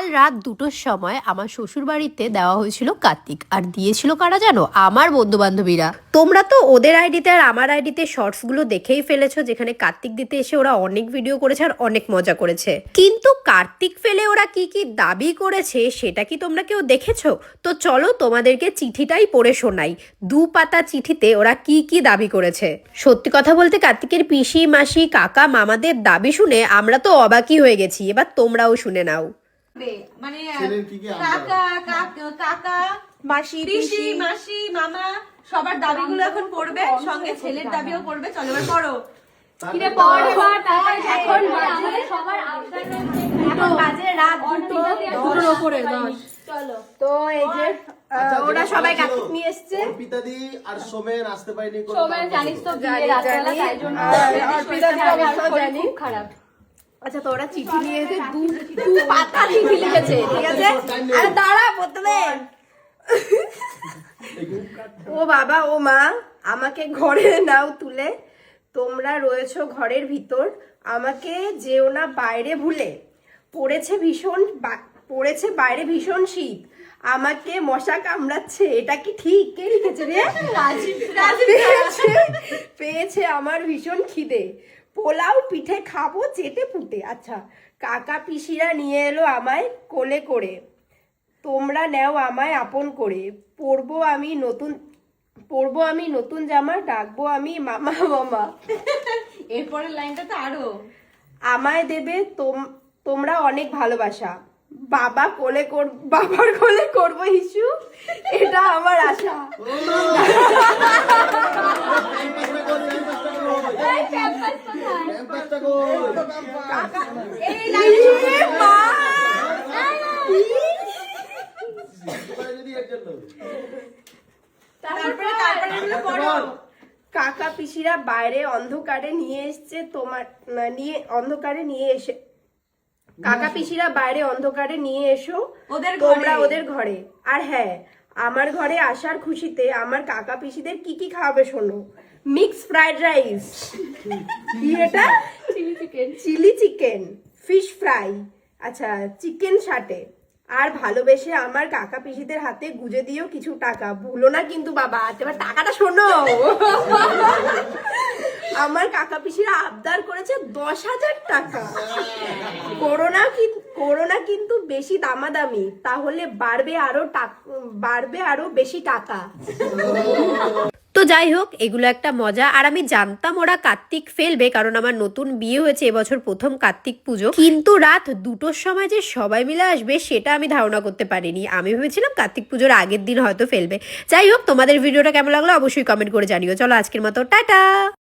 কাল রাত দুটোর সময় আমার শ্বশুর বাড়িতে দেওয়া হয়েছিল কার্তিক। আর দিয়েছিল কারা জানো? আমার বন্ধু বান্ধবীরা তোমরা তো ওদের আইডিতে আর আমার আইডিতে শর্টসগুলো দেখেই ফেলেছো, যেখানে কার্তিক দিতে এসে ওরা অনেক ভিডিও করেছে আর অনেক মজা করেছে। কিন্তু কার্তিক ফেলে ওরা কি কি দাবি করেছে, সেটা কি তোমরা কেউ দেখেছ? তো চলো তোমাদেরকে চিঠিটাই পড়ে শোনাই। দু পাতা চিঠিতে ওরা কি কি দাবি করেছে। সত্যি কথা বলতে কার্তিকের পিসি মাসি কাকা, মামাদের দাবি শুনে আমরা তো অবাকই হয়ে গেছি। এবার তোমরাও শুনে নাও। মানে? কাকা কাকা মাসি পিসি। মাসি মামা সবার দাবিগুলো এখন সঙ্গে ছেলের দাবিও চলো এবার তো এই যে ওরা সবাই নিয়ে এসছে। আর সোমেন আসতে পারেনি সোমেন জানিস তো বিয়ে রাতবেলা তাই জন্য আর অর্পিতার শরীর অবস্থাও খুব জানি। খারাপ। আচ্ছা তো ওরা চিঠি নিয়ে এসে দু পাতা চিঠি লিখেছে? ঠিক আছে? আরে দাঁড়া প্রথমে। ও বাবা, ও মা, আমাকে ঘরে নাও তুলে। তোমরা রয়েছো ঘরের ভিতর। আমাকে যেও না বাইরে ভুলে। পড়েছে ভীষণ পড়েছে বাইরে ভীষণ শীত। আমাকে মশা কামড়াচ্ছে, এটা কি ঠিক? কে লিখেছে রে? পেয়েছে পেয়েছে আমার ভীষণ খিদে। পোলাও পিঠে খাব চেটে পুটে। আচ্ছা কাকা পিসিরা নিয়ে এলো আমায় কোলে করে। তোমরা নেও আমায় আপন করে। পরবো আমি নতুন পরবো আমি নতুন জামা ডাকবো আমি মামা মামা। এরপরের লাইনটা তো আরও। আমায় দেবে তোম তোমরা অনেক ভালোবাসা। বাবা কোলে কর বাবার কোলে করব ইস্যু এটা আমার আশা। তারপরে তারপরে পড়ো কাকা পিসিরা বাইরে অন্ধকারে নিয়ে এসছে তোমার নিয়ে অন্ধকারে নিয়ে এসে কাকা পিসিরা বাইরে অন্ধকারে নিয়ে এসো। ওদের তোমরা ওদের ঘরে। আর হ্যাঁ আমার ঘরে আসার খুশিতে আমার কাকা পিসিদের কি কি খাওয়াবে শোনো। Mix fried rice. কি এটা? Chilli chicken chilli chicken fish fry আচ্ছা চিকেন সাটে আর ভালোবেসে আমার কাকা পিসিদের হাতে গুজে দিও কিছু টাকা। ভুলো না কিন্তু বাবা। এবার টাকাটা শোনো। আমার কাকা পিসিরা আবদার করেছে দশ হাজার টাকা। করোনা কি করোনা কিন্তু বেশি দামাদামি। তাহলে বাড়বে আরও টাক বাড়বে আরও বেশি টাকা। তো যাই হোক, এগুলো একটা মজা। আর আমি জানতাম ওরা কার্তিক ফেলবে, কারণ আমার নতুন বিয়ে হয়েছে, এবছর প্রথম কার্তিক পুজো। কিন্তু রাত দুটোর সময় যে সবাই মিলে আসবে, সেটা আমি ধারণা করতে পারিনি। আমি ভেবেছিলাম কার্তিক পুজোর আগের দিন হয়তো ফেলবে। যাই হোক, তোমাদের ভিডিওটা কেমন লাগল অবশ্যই কমেন্ট করে জানিও। চলো আজকের মতো, টাটা!